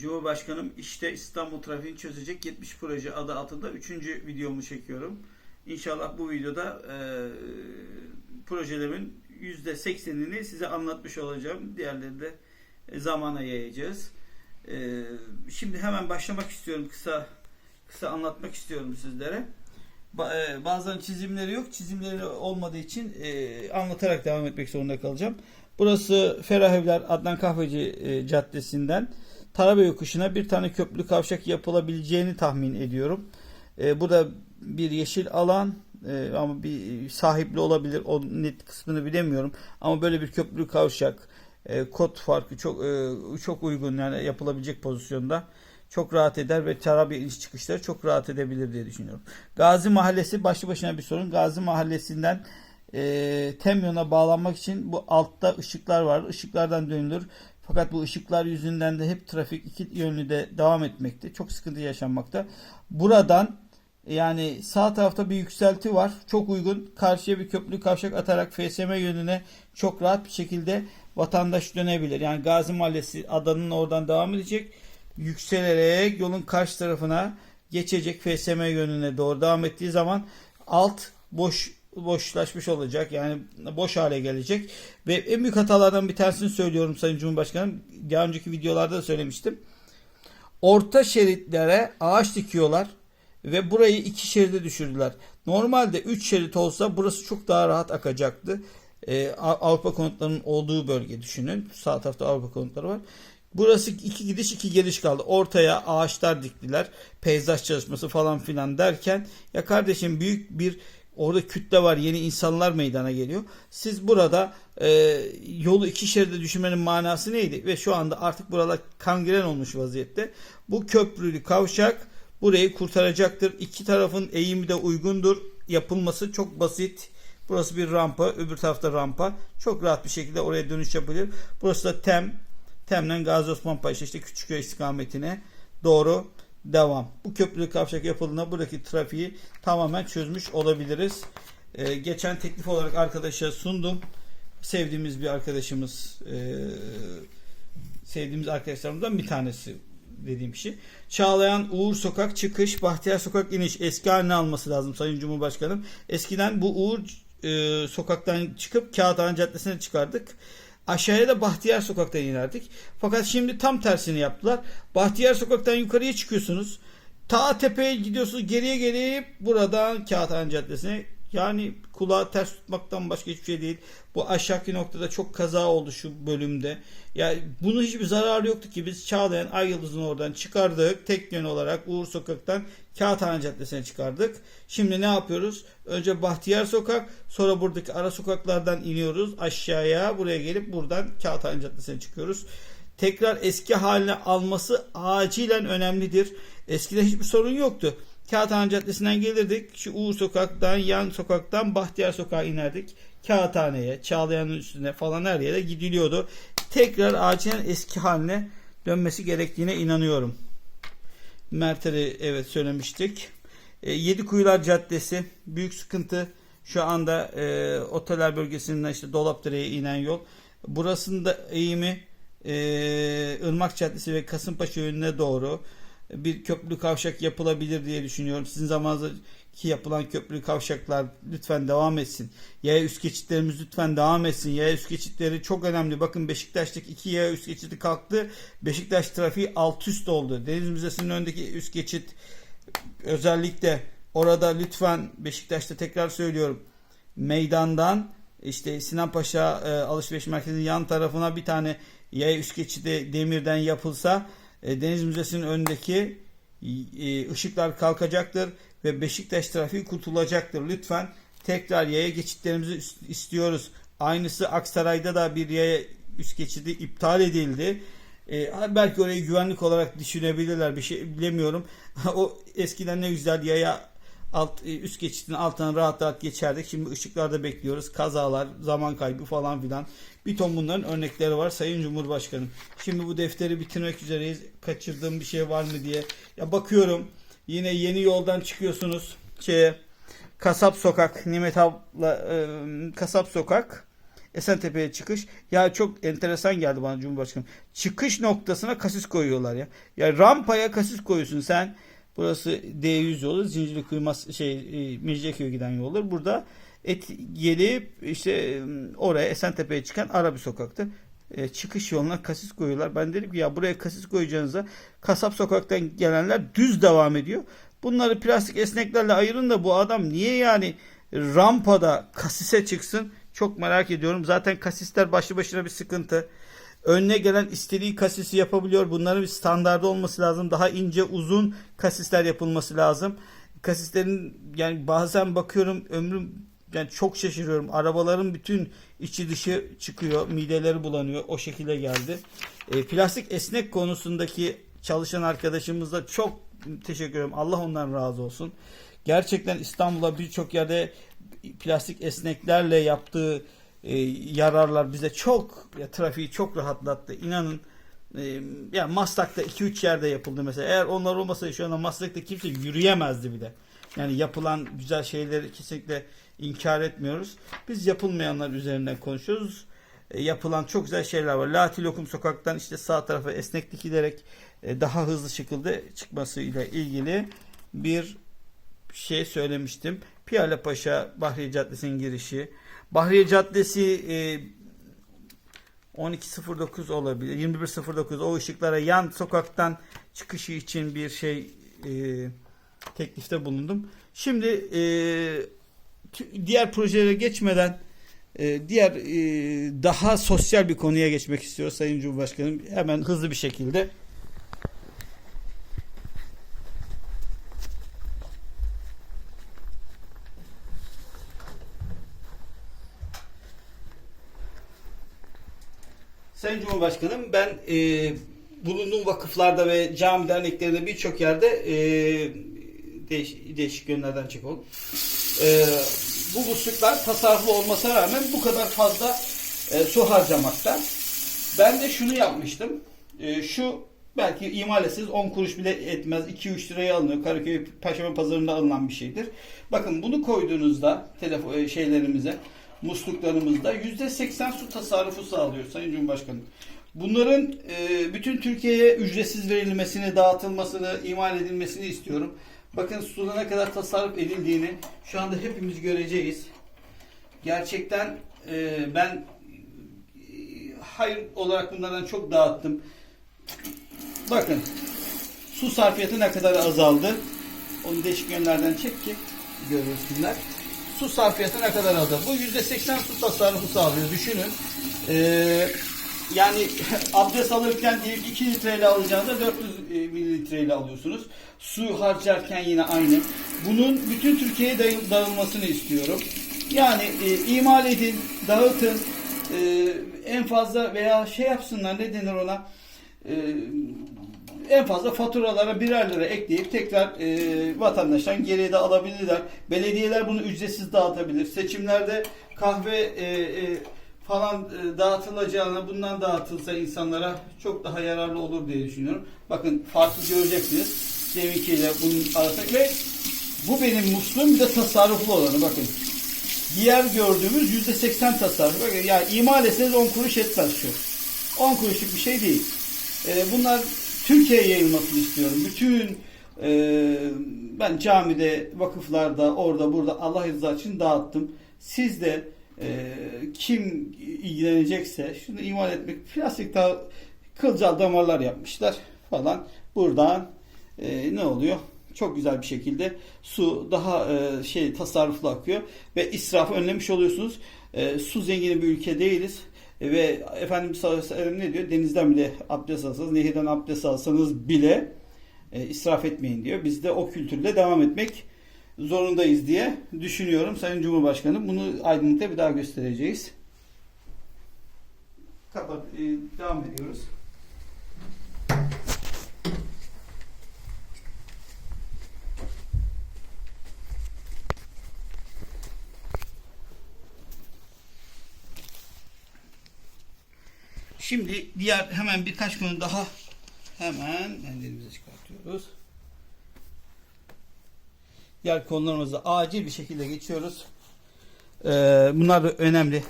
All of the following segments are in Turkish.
Cumhurbaşkanım işte İstanbul trafiğini çözecek 70 proje adı altında 3. videomu çekiyorum. İnşallah bu videoda e, projelerimin %80'ini size anlatmış olacağım. Diğerleri de e, zamana yayacağız. E, şimdi hemen başlamak istiyorum. Kısa kısa anlatmak istiyorum sizlere. E, bazen çizimleri yok. Çizimleri olmadığı için e, anlatarak devam etmek zorunda kalacağım. Burası Ferah Evler Adnan Kahveci e, Caddesi'nden Tarabe yokuşuna bir tane köprülü kavşak yapılabileceğini tahmin ediyorum. E, burada bir yeşil alan e, ama bir sahipli olabilir. O net kısmını bilemiyorum. Ama böyle bir köprülü kavşak e, kod farkı çok e, çok uygun yani yapılabilecek pozisyonda çok rahat eder ve Tarabe iniş çıkışları çok rahat edebilir diye düşünüyorum. Gazi Mahallesi başlı başına bir sorun. Gazi Mahallesi'nden e, Temyon'a bağlanmak için bu altta ışıklar var. Işıklardan dönülür. Fakat bu ışıklar yüzünden de hep trafik iki yönlü de devam etmekte. Çok sıkıntı yaşanmakta. Buradan yani sağ tarafta bir yükselti var. Çok uygun. Karşıya bir köprü kavşak atarak FSM yönüne çok rahat bir şekilde vatandaş dönebilir. Yani Gazi Mahallesi adanın oradan devam edecek. Yükselerek yolun karşı tarafına geçecek FSM yönüne doğru devam ettiği zaman alt boş boşlaşmış olacak. Yani boş hale gelecek. Ve en büyük hatalardan bir tanesini söylüyorum Sayın Cumhurbaşkanım. Daha önceki videolarda da söylemiştim. Orta şeritlere ağaç dikiyorlar ve burayı iki şeride düşürdüler. Normalde 3 şerit olsa burası çok daha rahat akacaktı. Ee, Avrupa konutlarının olduğu bölge düşünün. Sağ tarafta Avrupa konutları var. Burası iki gidiş iki geliş kaldı. Ortaya ağaçlar diktiler. Peyzaj çalışması falan filan derken ya kardeşim büyük bir orada kütle var. Yeni insanlar meydana geliyor. Siz burada e, yolu iki şeride düşürmenin manası neydi? Ve şu anda artık buralar kangren olmuş vaziyette. Bu köprülü kavşak burayı kurtaracaktır. İki tarafın eğimi de uygundur. Yapılması çok basit. Burası bir rampa, öbür tarafta rampa. Çok rahat bir şekilde oraya dönüş yapılır. Burası da Tem. Tem'den Gazi Osman Paşa işte Küçükköy istikametine doğru devam. Bu köprülü kavşak yapıldığında buradaki trafiği tamamen çözmüş olabiliriz. Ee, geçen teklif olarak arkadaşa sundum. Sevdiğimiz bir arkadaşımız e, sevdiğimiz arkadaşlarımızdan bir tanesi dediğim kişi. Çağlayan Uğur Sokak çıkış, Bahtiyar Sokak iniş eski haline alması lazım Sayın Cumhurbaşkanım. Eskiden bu Uğur e, Sokak'tan çıkıp Kağıthane Caddesi'ne çıkardık. Aşağıya da Bahtiyar Sokak'tan inerdik. Fakat şimdi tam tersini yaptılar. Bahtiyar Sokak'tan yukarıya çıkıyorsunuz. Ta tepeye gidiyorsunuz. Geriye geriye buradan Kağıthane Caddesi'ne yani kulağı ters tutmaktan başka hiçbir şey değil. Bu aşağıki noktada çok kaza oldu şu bölümde. Yani bunun hiçbir zararı yoktu ki biz Çağlayan Ay Yıldız'ını oradan çıkardık. Tek yön olarak Uğur Sokak'tan Kağıthane Caddesi'ne çıkardık. Şimdi ne yapıyoruz? Önce Bahtiyar Sokak sonra buradaki ara sokaklardan iniyoruz aşağıya. Buraya gelip buradan Kağıthane Caddesi'ne çıkıyoruz. Tekrar eski haline alması acilen önemlidir. Eskiden hiçbir sorun yoktu. Kağıthane Caddesi'nden gelirdik. Şu Uğur Sokak'tan, yan sokaktan Bahtiyar Sokak'a inerdik. Kağıthane'ye, Çağlayan'ın üstüne falan her yere gidiliyordu. Tekrar acilen eski haline dönmesi gerektiğine inanıyorum. Mert'e evet söylemiştik. E, Yedi Kuyular Caddesi büyük sıkıntı. Şu anda e, oteller bölgesinden işte Dolapdere'ye inen yol. Burasında eğimi e, Irmak Caddesi ve Kasımpaşa yönüne doğru bir köprülü kavşak yapılabilir diye düşünüyorum. Sizin zamanınızdaki yapılan köprülü kavşaklar lütfen devam etsin. Yaya üst geçitlerimiz lütfen devam etsin. Yaya üst geçitleri çok önemli. Bakın Beşiktaş'taki iki yaya üst geçidi kalktı. Beşiktaş trafiği alt üst oldu. Deniz Müzesi'nin önündeki üst geçit özellikle orada lütfen Beşiktaş'ta tekrar söylüyorum. Meydandan işte Sinan Paşa e, alışveriş merkezinin yan tarafına bir tane yaya üst geçidi demirden yapılsa e, Deniz Müzesi'nin önündeki e, ışıklar kalkacaktır ve Beşiktaş trafiği kurtulacaktır. Lütfen tekrar yaya geçitlerimizi istiyoruz. Aynısı Aksaray'da da bir yaya üst geçidi iptal edildi. E, belki orayı güvenlik olarak düşünebilirler bir şey bilemiyorum. o eskiden ne güzel yaya alt üst geçitin altından rahat rahat geçerdik. Şimdi ışıklarda bekliyoruz. Kazalar, zaman kaybı falan filan. Bir ton bunların örnekleri var Sayın Cumhurbaşkanım. Şimdi bu defteri bitirmek üzereyiz. Kaçırdığım bir şey var mı diye. Ya bakıyorum yine yeni yoldan çıkıyorsunuz. Şeye Kasap Sokak, Nimet abla e, Kasap Sokak. Esentepe'ye çıkış. Ya çok enteresan geldi bana Cumhurbaşkanım. Çıkış noktasına kasis koyuyorlar ya. Ya rampaya kasis koyuyorsun sen. Burası D100 yolu. Zincirlikuyu mas şey e, Mecidiyeköy'e giden yoldur. Burada et gelip işte e, oraya Esentepe'ye çıkan ara bir sokaktı. E, çıkış yoluna kasis koyuyorlar. Ben dedim ki ya buraya kasis koyacağınıza kasap sokaktan gelenler düz devam ediyor. Bunları plastik esneklerle ayırın da bu adam niye yani rampada kasise çıksın? Çok merak ediyorum. Zaten kasisler başlı başına bir sıkıntı. Önüne gelen istediği kasisi yapabiliyor. Bunların bir standardı olması lazım. Daha ince uzun kasisler yapılması lazım. Kasislerin yani bazen bakıyorum ömrüm yani çok şaşırıyorum. Arabaların bütün içi dışı çıkıyor. Mideleri bulanıyor. O şekilde geldi. E, plastik esnek konusundaki çalışan arkadaşımıza çok teşekkür ederim. Allah ondan razı olsun. Gerçekten İstanbul'a birçok yerde plastik esneklerle yaptığı e, yararlar bize çok ya, trafiği çok rahatlattı. İnanın e, ya Maslak'ta 2-3 yerde yapıldı mesela. Eğer onlar olmasaydı şu anda Maslak'ta kimse yürüyemezdi bile. Yani yapılan güzel şeyleri kesinlikle inkar etmiyoruz. Biz yapılmayanlar üzerinden konuşuyoruz. E, yapılan çok güzel şeyler var. Lati Lokum sokaktan işte sağ tarafa esnek dikilerek e, daha hızlı şekilde çıkmasıyla ilgili bir şey söylemiştim. Piyale Paşa Bahriye Caddesi'nin girişi. Bahriye Caddesi e, 12.09 olabilir. 21.09 o ışıklara yan sokaktan çıkışı için bir şey e, teklifte bulundum. Şimdi e, diğer projelere geçmeden e, diğer e, daha sosyal bir konuya geçmek istiyoruz Sayın Cumhurbaşkanım. Hemen hızlı bir şekilde. Sayın Cumhurbaşkanım ben e, bulunduğum vakıflarda ve cami derneklerinde birçok yerde e, değiş, değişik yönlerden çekiyorum. E, bu musluklar tasarruflu olmasına rağmen bu kadar fazla e, su harcamakta. Ben de şunu yapmıştım. E, şu belki imal etseniz 10 kuruş bile etmez. 2-3 liraya alınıyor. Karaköy Paşama Pazarı'nda alınan bir şeydir. Bakın bunu koyduğunuzda telefon e, şeylerimize musluklarımızda %80 su tasarrufu sağlıyor Sayın Cumhurbaşkanım. Bunların e, bütün Türkiye'ye ücretsiz verilmesini, dağıtılmasını, imal edilmesini istiyorum. Bakın suda ne kadar tasarruf edildiğini şu anda hepimiz göreceğiz. Gerçekten e, ben e, hayır olarak bunlardan çok dağıttım. Bakın su sarfiyatı ne kadar azaldı. Onu değişik yönlerden çek ki görürsünler. Su sarfiyatı ne kadar azaldı. Bu %80 su tasarrufu sağlıyor. Düşünün. Ee, yani abdest alırken diyelim 2 litreyle alacağınızda 400 mililitreyle alıyorsunuz. Su harcarken yine aynı. Bunun bütün Türkiye'ye dağılmasını istiyorum. Yani e, imal edin, dağıtın. E, en fazla veya şey yapsınlar ne denir ona? E, en fazla faturalara birer lira ekleyip tekrar e, vatandaştan geriye de alabilirler. Belediyeler bunu ücretsiz dağıtabilir. Seçimlerde kahve e, e, falan e, dağıtılacağına bundan dağıtılsa insanlara çok daha yararlı olur diye düşünüyorum. Bakın farkı göreceksiniz. Deminkiyle bunun arasında ve bu benim musluğum bir de tasarruflu olanı bakın. Diğer gördüğümüz yüzde seksen tasarruf. Bakın ya imal etseniz 10 kuruş etmez şu. 10 kuruşluk bir şey değil. E, bunlar Türkiye'ye yayılmasını istiyorum. Bütün e, ben camide, vakıflarda, orada, burada Allah rızası için dağıttım. Siz de e, kim ilgilenecekse şunu imal etmek, plastik daha kılcal damarlar yapmışlar falan. Buradan e, ne oluyor? Çok güzel bir şekilde su daha e, şey tasarruflu akıyor ve israfı önlemiş oluyorsunuz. E, su zengini bir ülke değiliz. E, ve Efendimiz sallallahu ne diyor? Denizden bile abdest alsanız, nehirden abdest alsanız bile e, israf etmeyin diyor. Biz de o kültürle devam etmek zorundayız diye düşünüyorum. Sayın Cumhurbaşkanım bunu aydınlıkta bir daha göstereceğiz. Kapat, e, devam ediyoruz. Şimdi diğer hemen birkaç konu daha hemen ellerimize çıkartıyoruz. Diğer konularımıza acil bir şekilde geçiyoruz. Ee, bunlar da önemli.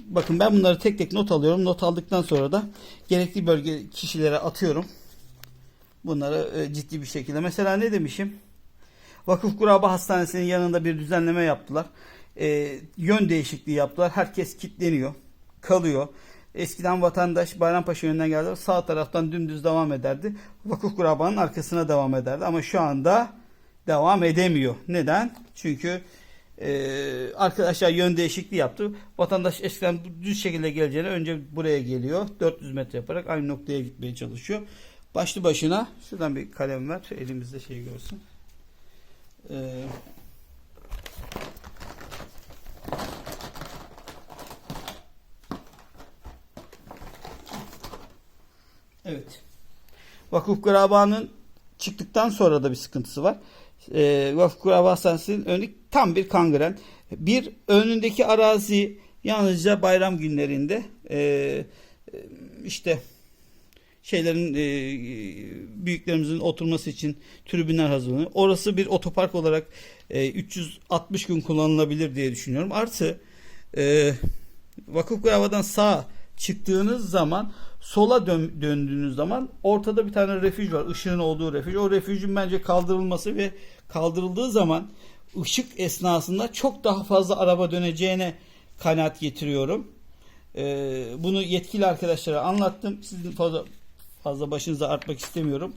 Bakın ben bunları tek tek not alıyorum. Not aldıktan sonra da gerekli bölge kişilere atıyorum. Bunları e, ciddi bir şekilde. Mesela ne demişim? Vakıf Kuraba Hastanesi'nin yanında bir düzenleme yaptılar. E, yön değişikliği yaptılar. Herkes kitleniyor. Kalıyor. Eskiden vatandaş Bayrampaşa yönünden geldi. Sağ taraftan dümdüz devam ederdi. Vakıf Kuraba'nın arkasına devam ederdi. Ama şu anda devam edemiyor. Neden? Çünkü e, arkadaşlar yön değişikliği yaptı. Vatandaş eskiden düz şekilde geleceğine önce buraya geliyor. 400 metre yaparak aynı noktaya gitmeye çalışıyor. Başlı başına şuradan bir kalem ver. Elimizde şey görsün. Ee, evet. Vakıf Kuraba'nın çıktıktan sonra da bir sıkıntısı var. Ee, Vakıf Kuraba Hastanesi'nin önü tam bir kangren. Bir önündeki arazi yalnızca bayram günlerinde e, işte şeylerin e, büyüklerimizin oturması için tribünler hazırlanıyor. Orası bir otopark olarak e, 360 gün kullanılabilir diye düşünüyorum. Artı e, Vakıf Grava'dan sağ çıktığınız zaman sola dön, döndüğünüz zaman ortada bir tane refüj var. Işığın olduğu refüj. O refüjün bence kaldırılması ve kaldırıldığı zaman ışık esnasında çok daha fazla araba döneceğine kanaat getiriyorum. Ee, bunu yetkili arkadaşlara anlattım. Sizin fazla fazla başınıza artmak istemiyorum.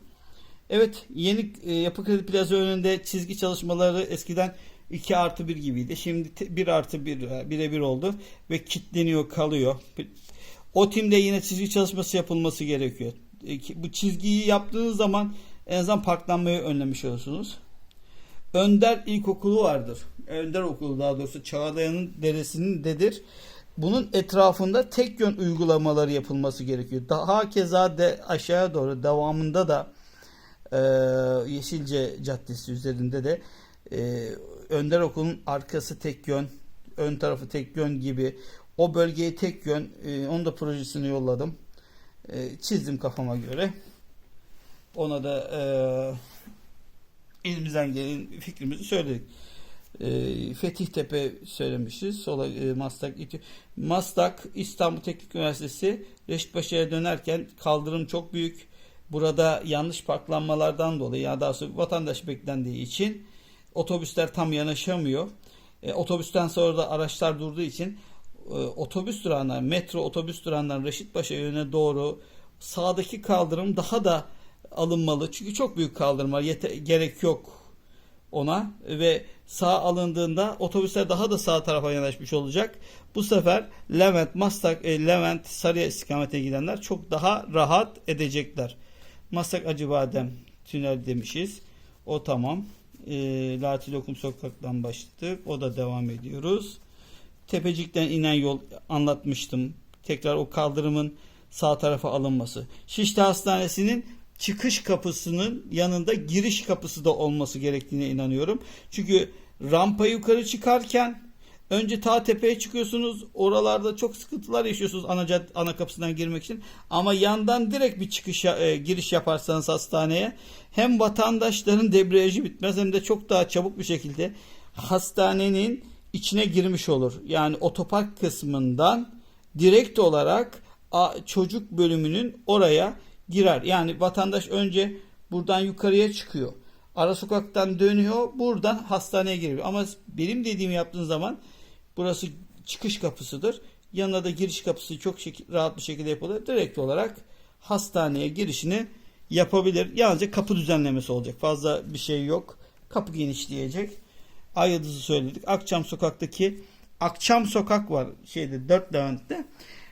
Evet yeni e, yapı kredi plaza önünde çizgi çalışmaları eskiden 2 artı 1 gibiydi. Şimdi 1 artı 1 birebir oldu ve kitleniyor kalıyor. O timde yine çizgi çalışması yapılması gerekiyor. E, Bu çizgiyi yaptığınız zaman en azından parklanmayı önlemiş olursunuz. Önder İlkokulu vardır. Önder Okulu daha doğrusu Çağlayan'ın deresinin dedir. Bunun etrafında tek yön uygulamaları yapılması gerekiyor. Daha keza de aşağıya doğru devamında da e, Yeşilce Caddesi üzerinde de e, Önder Okulu'nun arkası tek yön, ön tarafı tek yön gibi o bölgeye tek yön, e, onun da projesini yolladım. E, çizdim kafama göre. Ona da e, elimizden gelen fikrimizi söyledik. E, Fetih Tepe söylemişiz. Sola e, Maslak, İti- Maslak İstanbul Teknik Üniversitesi Reşitpaşa'ya dönerken kaldırım çok büyük. Burada yanlış parklanmalardan dolayı ya daha sonra vatandaş beklendiği için otobüsler tam yanaşamıyor. E, otobüsten sonra da araçlar durduğu için otobüs durağından, metro otobüs durağından Reşitpaşa yönüne doğru sağdaki kaldırım daha da alınmalı. Çünkü çok büyük kaldırım var. Yete- gerek yok ona ve sağ alındığında otobüsler daha da sağ tarafa yanaşmış olacak. Bu sefer Levent, Maslak, e, Levent, Sarıya istikametine gidenler çok daha rahat edecekler. Maslak Acıbadem tünel demişiz. O tamam. E, Latil Okum Sokak'tan başladık. O da devam ediyoruz. Tepecik'ten inen yol anlatmıştım. Tekrar o kaldırımın sağ tarafa alınması. Şişli Hastanesi'nin çıkış kapısının yanında giriş kapısı da olması gerektiğine inanıyorum. Çünkü rampa yukarı çıkarken önce ta tepeye çıkıyorsunuz. Oralarda çok sıkıntılar yaşıyorsunuz ana, cad- ana kapısından girmek için. Ama yandan direkt bir çıkış e, giriş yaparsanız hastaneye hem vatandaşların debriyajı bitmez hem de çok daha çabuk bir şekilde hastanenin içine girmiş olur. Yani otopark kısmından direkt olarak çocuk bölümünün oraya girer. Yani vatandaş önce buradan yukarıya çıkıyor. Ara sokaktan dönüyor. Buradan hastaneye giriyor. Ama benim dediğimi yaptığın zaman burası çıkış kapısıdır. Yanına da giriş kapısı çok rahat bir şekilde yapılır. Direkt olarak hastaneye girişini yapabilir. Yalnızca kapı düzenlemesi olacak. Fazla bir şey yok. Kapı genişleyecek. Ay yıldızı söyledik. Akçam sokaktaki Akçam sokak var şeyde 4 Levent'te.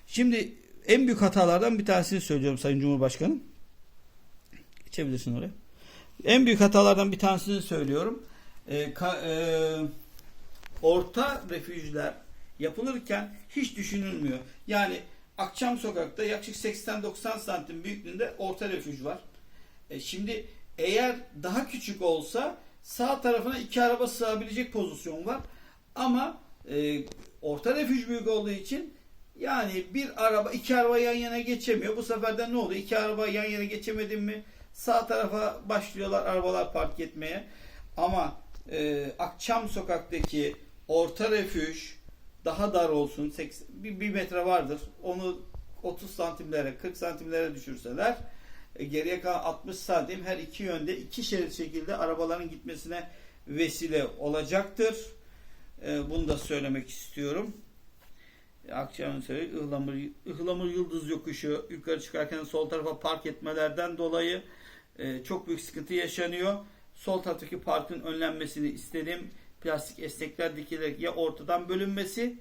Şimdi en büyük hatalardan bir tanesini söylüyorum Sayın Cumhurbaşkanım. Geçebilirsin oraya. En büyük hatalardan bir tanesini söylüyorum. Ee, ka- e, orta refüjler yapılırken hiç düşünülmüyor. Yani Akçam sokakta yaklaşık 80-90 santim büyüklüğünde orta refüj var. E, şimdi eğer daha küçük olsa sağ tarafına iki araba sığabilecek pozisyon var. Ama e, orta refüj büyük olduğu için yani bir araba iki araba yan yana geçemiyor. Bu sefer de ne oluyor? İki araba yan yana geçemedin mi? Sağ tarafa başlıyorlar arabalar park etmeye. Ama e, Akçam sokaktaki orta refüj daha dar olsun. 80, bir, bir metre vardır. Onu 30 santimlere 40 santimlere düşürseler geriye kalan 60 santim her iki yönde iki şerit şekilde arabaların gitmesine vesile olacaktır. E, bunu da söylemek istiyorum. Akşamın söyleyeyim. Ihlamur, Ihlamur Yıldız yokuşu yukarı çıkarken sol tarafa park etmelerden dolayı e, çok büyük sıkıntı yaşanıyor. Sol taraftaki parkın önlenmesini istedim. Plastik estekler dikilerek ya ortadan bölünmesi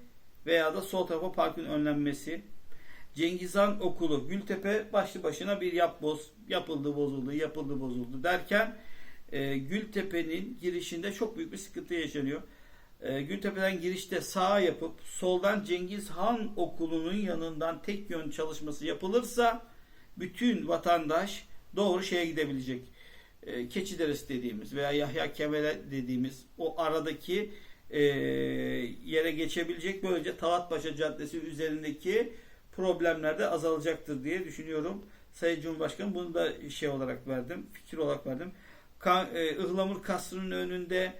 veya da sol tarafa parkın önlenmesi. Cengiz Han Okulu Gültepe başlı başına bir yap boz yapıldı bozuldu yapıldı bozuldu derken e, Gültepe'nin girişinde çok büyük bir sıkıntı yaşanıyor. E, Gültepe'den girişte sağ yapıp soldan Cengiz Han Okulu'nun yanından tek yön çalışması yapılırsa bütün vatandaş doğru şeye gidebilecek. E, Keçideresi dediğimiz veya Yahya Kemal'e dediğimiz o aradaki e, yere geçebilecek. Böylece Talatpaşa Caddesi üzerindeki problemler de azalacaktır diye düşünüyorum. Sayın Cumhurbaşkanım bunu da şey olarak verdim, fikir olarak verdim. Ka, e, Ihlamur Kasrı'nın önünde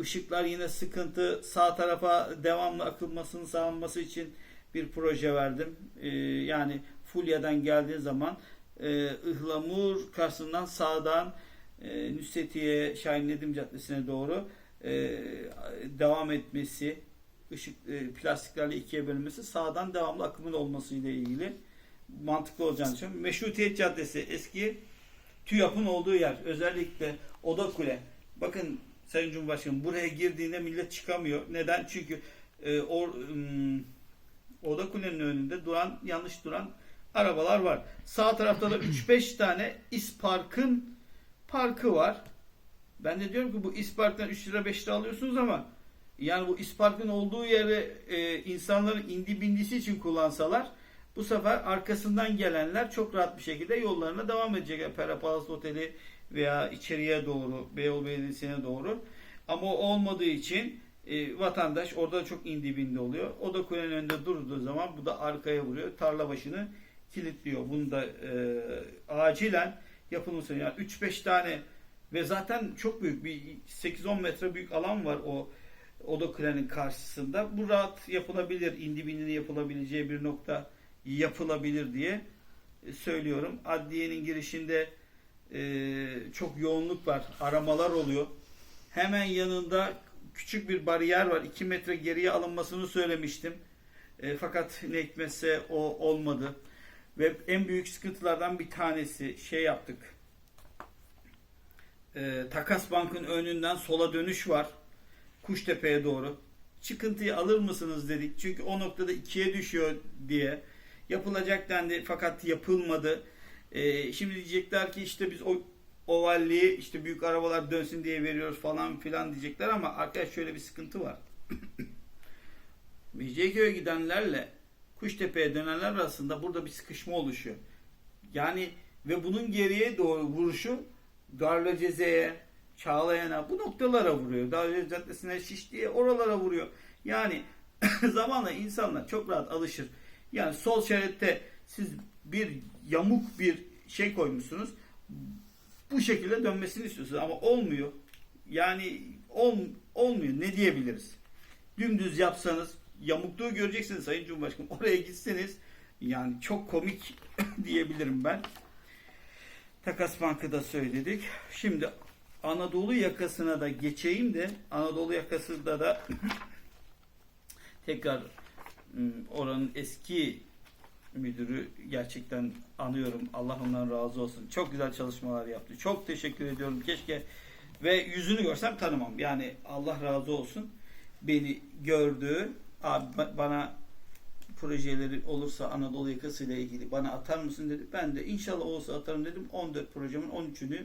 ışıklar yine sıkıntı. Sağ tarafa devamlı akılmasını sağlanması için bir proje verdim. E, yani Fulya'dan geldiğin zaman e, Ihlamur Kasrı'ndan sağdan e, Nusretiye Şahin Nedim Caddesi'ne doğru e, devam etmesi ışık e, plastiklerle ikiye bölünmesi sağdan devamlı akımın olması ile ilgili mantıklı olacağını düşünüyorum. Meşrutiyet Caddesi eski TÜYAP'ın olduğu yer. Özellikle Oda Kule. Bakın Sayın Cumhurbaşkanım buraya girdiğinde millet çıkamıyor. Neden? Çünkü e, or, ım, Oda Kule'nin önünde duran yanlış duran arabalar var. Sağ tarafta da 3-5 tane İspark'ın parkı var. Ben de diyorum ki bu İspark'tan 3 lira 5 lira alıyorsunuz ama yani bu İspark'ın olduğu yere e, insanların indi bindisi için kullansalar bu sefer arkasından gelenler çok rahat bir şekilde yollarına devam edecekler. Pera Palace Oteli veya içeriye doğru, Beyoğlu Belediyesi'ne doğru. Ama o olmadığı için e, vatandaş orada çok indi bindi oluyor. O da kulenin önünde durduğu zaman bu da arkaya vuruyor. Tarla başını kilitliyor. Bunu da e, acilen yapılması. Yani 3-5 tane ve zaten çok büyük bir 8-10 metre büyük alan var o Oda Kule'nin karşısında. Bu rahat yapılabilir. indi yapılabileceği bir nokta yapılabilir diye e, söylüyorum. Adliyenin girişinde e, çok yoğunluk var. Aramalar oluyor. Hemen yanında küçük bir bariyer var. 2 metre geriye alınmasını söylemiştim. E, fakat ne hikmetse o olmadı. Ve en büyük sıkıntılardan bir tanesi şey yaptık. E, Takas Bank'ın önünden sola dönüş var. Kuştepe'ye doğru. Çıkıntıyı alır mısınız dedik. Çünkü o noktada ikiye düşüyor diye. Yapılacak dendi fakat yapılmadı. Ee, şimdi diyecekler ki işte biz o ovalliği işte büyük arabalar dönsün diye veriyoruz falan filan diyecekler ama arkadaş şöyle bir sıkıntı var. Mecidiyeköy'e gidenlerle Kuştepe'ye dönenler arasında burada bir sıkışma oluşuyor. Yani ve bunun geriye doğru vuruşu Darlıceze'ye, Çağlayan'a bu noktalara vuruyor. Darlıceze Caddesi'ne, Şişli'ye oralara vuruyor. Yani zamanla insanlar çok rahat alışır. Yani sol şeritte siz bir yamuk bir şey koymuşsunuz. Bu şekilde dönmesini istiyorsunuz ama olmuyor. Yani ol, olmuyor. Ne diyebiliriz? Dümdüz yapsanız yamukluğu göreceksiniz Sayın Cumhurbaşkanım. Oraya gitseniz yani çok komik diyebilirim ben. Takas Bank'ı da söyledik. Şimdi Anadolu yakasına da geçeyim de Anadolu yakasında da tekrar ım, oranın eski müdürü gerçekten anıyorum. Allah ondan razı olsun. Çok güzel çalışmalar yaptı. Çok teşekkür ediyorum. Keşke ve yüzünü görsem tanımam. Yani Allah razı olsun. Beni gördü. Abi ba- bana projeleri olursa Anadolu yakasıyla ilgili bana atar mısın dedi. Ben de inşallah olursa atarım dedim. 14 projemin 13'ünü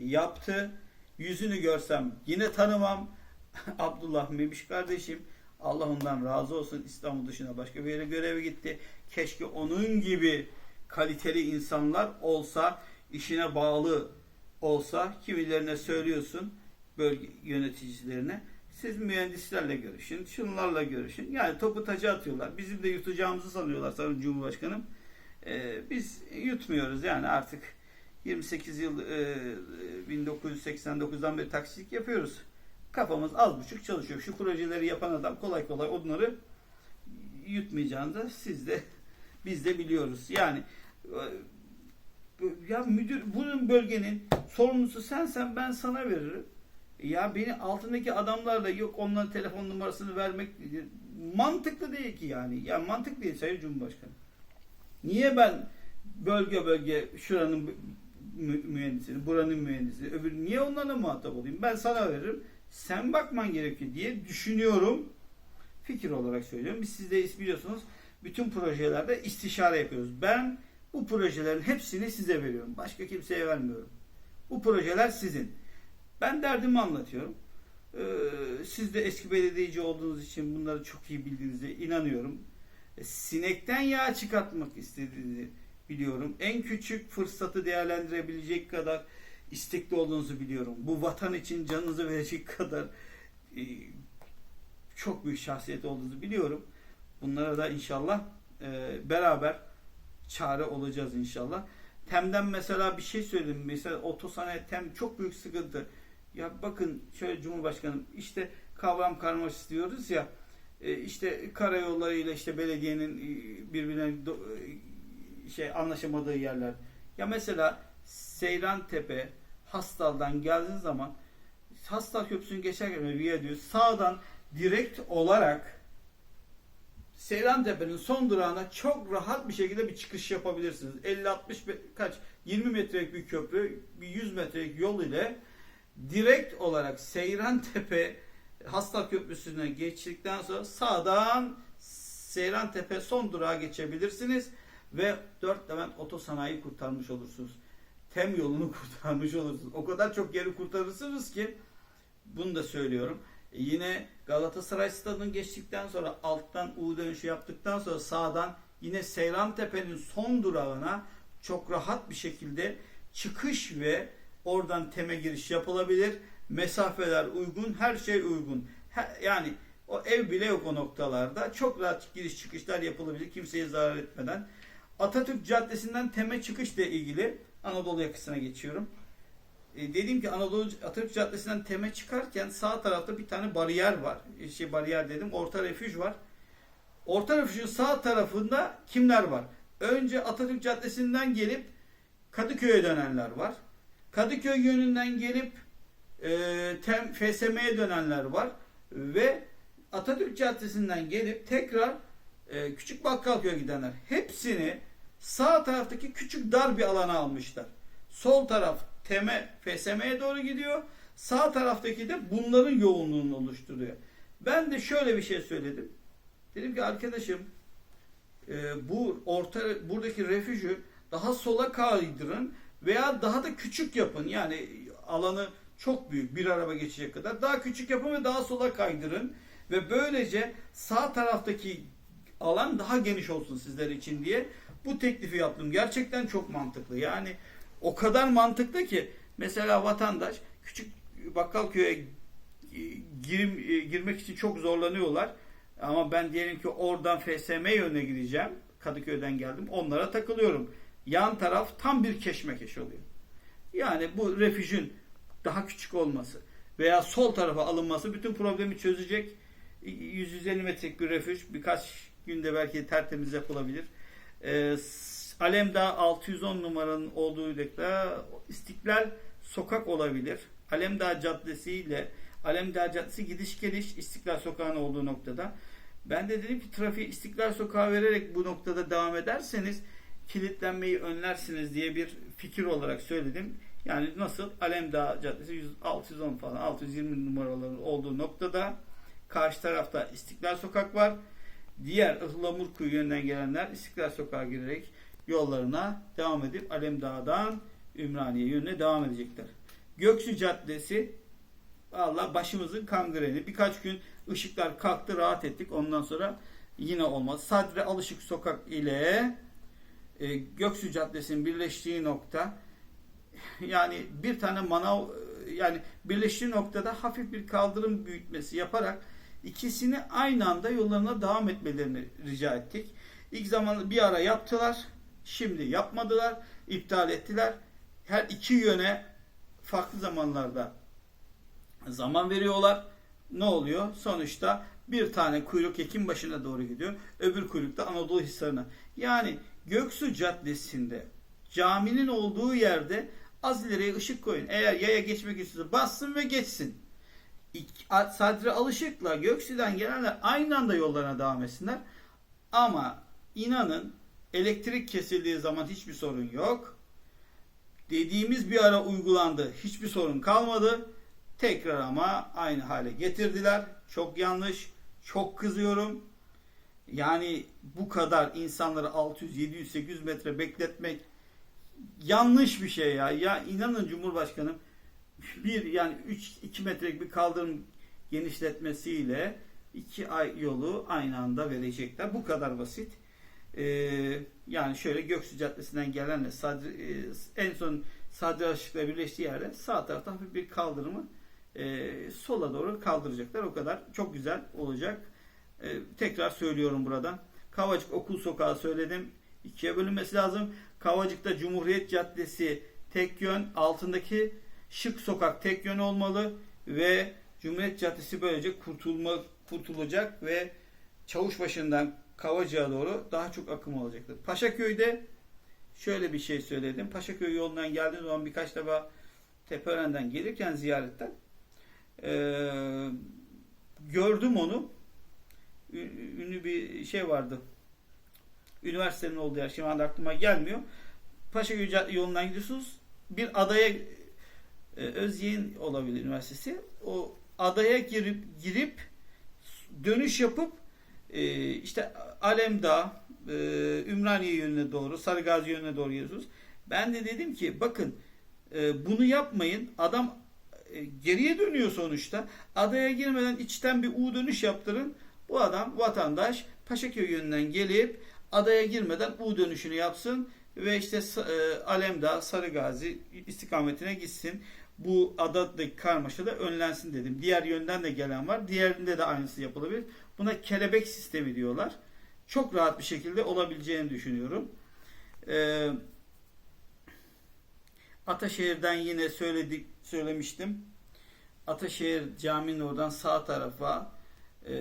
yaptı. Yüzünü görsem yine tanımam. Abdullah Memiş kardeşim. Allah ondan razı olsun. İstanbul dışına başka bir yere göreve gitti. Keşke onun gibi kaliteli insanlar olsa, işine bağlı olsa, kimilerine söylüyorsun bölge yöneticilerine. Siz mühendislerle görüşün, şunlarla görüşün. Yani topu taca atıyorlar. Bizim de yutacağımızı sanıyorlar Sayın Cumhurbaşkanım. Ee, biz yutmuyoruz yani artık 28 yıl e, 1989'dan beri taksicilik yapıyoruz. Kafamız az buçuk çalışıyor. Şu projeleri yapan adam kolay kolay onları yutmayacağını da siz de biz de biliyoruz. Yani e, ya müdür bunun bölgenin sorumlusu sensen ben sana veririm. Ya beni altındaki adamlarla yok onların telefon numarasını vermek mantıklı değil ki yani. Ya mantıklı değil Sayın Cumhurbaşkanı. Niye ben bölge bölge şuranın mü- mühendisini, buranın mühendisini, öbür niye onlarla muhatap olayım? Ben sana veririm. Sen bakman gerekiyor diye düşünüyorum. Fikir olarak söylüyorum. Biz siz de biliyorsunuz bütün projelerde istişare yapıyoruz. Ben bu projelerin hepsini size veriyorum. Başka kimseye vermiyorum. Bu projeler sizin. Ben derdimi anlatıyorum. Ee, siz de eski belediyeci olduğunuz için bunları çok iyi bildiğinize inanıyorum. Sinekten yağ çıkartmak istediğinizi biliyorum. En küçük fırsatı değerlendirebilecek kadar istekli olduğunuzu biliyorum. Bu vatan için canınızı verecek kadar e, çok büyük şahsiyet olduğunuzu biliyorum. Bunlara da inşallah e, beraber çare olacağız inşallah. Tem'den mesela bir şey söyledim. Mesela otosanayi Tem çok büyük sıkıntı. Ya bakın şöyle Cumhurbaşkanım işte kavram karmaşası diyoruz ya e, işte karayollarıyla işte belediyenin birbirine şey anlaşamadığı yerler. Ya mesela Seyran Tepe Hastal'dan geldiğin zaman Hastal Köprüsü'nü geçerken viyadüğü sağdan direkt olarak Seyran Tepe'nin son durağına çok rahat bir şekilde bir çıkış yapabilirsiniz. 50-60 be- kaç 20 metrelik bir köprü, bir 100 metrelik yol ile direkt olarak Seyran Tepe Hastal Köprüsü'ne geçtikten sonra sağdan Seyran Tepe son durağa geçebilirsiniz ve 4 Levent Otosanayi kurtarmış olursunuz. Tem yolunu kurtarmış olursunuz. O kadar çok yeri kurtarırsınız ki bunu da söylüyorum. E yine Galatasaray Stadı'nın geçtikten sonra alttan U dönüşü yaptıktan sonra sağdan yine Seyran Tepe'nin son durağına çok rahat bir şekilde çıkış ve oradan teme giriş yapılabilir. Mesafeler uygun, her şey uygun. Yani o ev bile yok o noktalarda. Çok rahat giriş çıkışlar yapılabilir kimseye zarar etmeden. Atatürk Caddesi'nden Teme çıkışla ilgili Anadolu yakasına geçiyorum. E, dediğim ki Anadolu Atatürk Caddesi'nden Teme çıkarken sağ tarafta bir tane bariyer var. E, şey bariyer dedim. Orta refüj var. Orta refüjün sağ tarafında kimler var? Önce Atatürk Caddesi'nden gelip Kadıköy'e dönenler var. Kadıköy yönünden gelip e, FSM'ye dönenler var. Ve Atatürk Caddesi'nden gelip tekrar e, Küçük Bakkalköy'e gidenler. Hepsini sağ taraftaki küçük dar bir alana almışlar. Sol taraf Teme, FSM'ye doğru gidiyor. Sağ taraftaki de bunların yoğunluğunu oluşturuyor. Ben de şöyle bir şey söyledim. Dedim ki arkadaşım e, bu orta buradaki refüjü daha sola kaydırın veya daha da küçük yapın. Yani alanı çok büyük bir araba geçecek kadar daha küçük yapın ve daha sola kaydırın ve böylece sağ taraftaki alan daha geniş olsun sizler için diye bu teklifi yaptım. Gerçekten çok mantıklı. Yani o kadar mantıklı ki mesela vatandaş küçük Bakkalköy'e e, girim, e, girmek için çok zorlanıyorlar. Ama ben diyelim ki oradan FSM yönüne gideceğim. Kadıköy'den geldim. Onlara takılıyorum. Yan taraf tam bir keşmekeş oluyor. Yani bu refüjün daha küçük olması veya sol tarafa alınması bütün problemi çözecek. 150 metrelik bir refüj birkaç günde belki tertemiz yapılabilir. Ee, Alemdağ 610 numaranın olduğu da İstiklal Sokak olabilir. Alemdağ Caddesi ile Alemdağ Caddesi gidiş geliş İstiklal Sokağı'nın olduğu noktada. Ben de dedim ki trafiği İstiklal Sokağı vererek bu noktada devam ederseniz kilitlenmeyi önlersiniz diye bir fikir olarak söyledim. Yani nasıl Alemdağ Caddesi 100, 610 falan 620 numaraların olduğu noktada karşı tarafta İstiklal Sokak var. Diğer Ihlamurkuyu yönünden gelenler İstiklal Sokağı girerek yollarına devam edip Alemdağ'dan Ümraniye yönüne devam edecekler. Göksu Caddesi valla başımızın kangreni. Birkaç gün ışıklar kalktı rahat ettik. Ondan sonra yine olmaz. Sadre Alışık Sokak ile e, Göksu Caddesi'nin birleştiği nokta yani bir tane manav yani birleştiği noktada hafif bir kaldırım büyütmesi yaparak ikisini aynı anda yollarına devam etmelerini rica ettik. İlk zaman bir ara yaptılar. Şimdi yapmadılar. iptal ettiler. Her iki yöne farklı zamanlarda zaman veriyorlar. Ne oluyor? Sonuçta Bir tane kuyruk ekim başına doğru gidiyor. Öbür kuyruk da Anadolu Hisarı'na. Yani Göksu Caddesi'nde caminin olduğu yerde az ileriye ışık koyun. Eğer yaya geçmek istiyorsa bassın ve geçsin. Sadri Alışık'la Göksu'dan gelenler aynı anda yollarına devam etsinler. Ama inanın elektrik kesildiği zaman hiçbir sorun yok. Dediğimiz bir ara uygulandı. Hiçbir sorun kalmadı. Tekrar ama aynı hale getirdiler. Çok yanlış. Çok kızıyorum. Yani bu kadar insanları 600, 700, 800 metre bekletmek yanlış bir şey ya. Ya inanın Cumhurbaşkanım bir yani 3 2 metrelik bir kaldırım genişletmesiyle iki ay yolu aynı anda verecekler. Bu kadar basit. Ee, yani şöyle Göksu Caddesi'nden gelenle Sadri, e, en son Sadri Aşık'la birleştiği yerde sağ taraftan bir kaldırımı e, sola doğru kaldıracaklar. O kadar. Çok güzel olacak. E, tekrar söylüyorum buradan. Kavacık Okul Sokağı söyledim. İkiye bölünmesi lazım. Kavacık'ta Cumhuriyet Caddesi tek yön. Altındaki Şık Sokak tek yön olmalı. Ve Cumhuriyet Caddesi böylece kurtulma, kurtulacak ve Çavuşbaşı'ndan Kavacık'a doğru daha çok akım olacaktır. Paşaköy'de şöyle bir şey söyledim. Paşaköy yolundan geldiğim zaman birkaç defa Tepeören'den gelirken ziyaretten ee, gördüm onu. Ünlü bir şey vardı. Üniversitenin olduğu yer. Şimdi anda aklıma gelmiyor. Paşaköy yolundan gidiyorsunuz. Bir adaya e, Özyeğin olabilir üniversitesi. O adaya girip girip dönüş yapıp e, işte Alemdağ, e, Ümraniye yönüne doğru, Sarıgazi yönüne doğru gidiyorsunuz. Ben de dedim ki bakın e, bunu yapmayın. Adam e, geriye dönüyor sonuçta. Adaya girmeden içten bir U dönüş yaptırın. Bu adam vatandaş Paşaköy yönünden gelip adaya girmeden U dönüşünü yapsın ve işte e, Alemdağ, Sarıgazi istikametine gitsin. Bu adadaki karmaşa da önlensin dedim. Diğer yönden de gelen var. Diğerinde de aynısı yapılabilir. Buna kelebek sistemi diyorlar. Çok rahat bir şekilde olabileceğini düşünüyorum. Ee, Ataşehir'den yine söyledik söylemiştim. Ataşehir caminin oradan sağ tarafa e,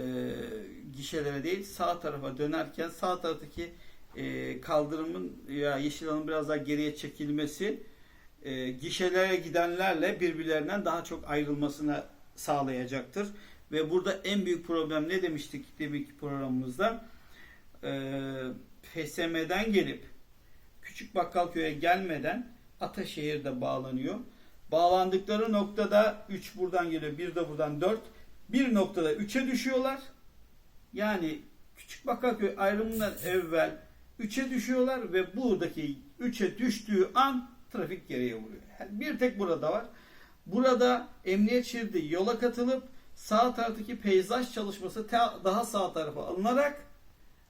gişelere değil sağ tarafa dönerken sağ taraftaki e, kaldırımın ya yeşil alanın biraz daha geriye çekilmesi e, gişelere gidenlerle birbirlerinden daha çok ayrılmasına sağlayacaktır. Ve burada en büyük problem ne demiştik demek programımızda? E, FSM'den gelip Küçük Bakkalköy'e gelmeden Ataşehir'de bağlanıyor. Bağlandıkları noktada 3 buradan geliyor, 1 de buradan 4. Bir noktada 3'e düşüyorlar. Yani Küçük Bakkalköy ayrımından evvel 3'e düşüyorlar ve buradaki 3'e düştüğü an trafik geriye vuruyor. Bir tek burada var. Burada emniyet şeridi yola katılıp sağ taraftaki peyzaj çalışması daha sağ tarafa alınarak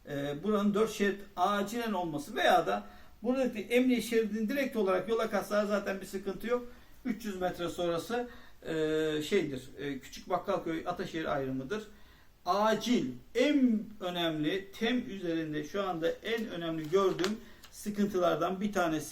e, buranın 4 şerit acilen olması veya da buradaki emniyet şeridini direkt olarak yola katsalar zaten bir sıkıntı yok. 300 metre sonrası e, şeydir. E, Küçük Bakkalköy Ataşehir ayrımıdır. Acil en önemli tem üzerinde şu anda en önemli gördüğüm sıkıntılardan bir tanesi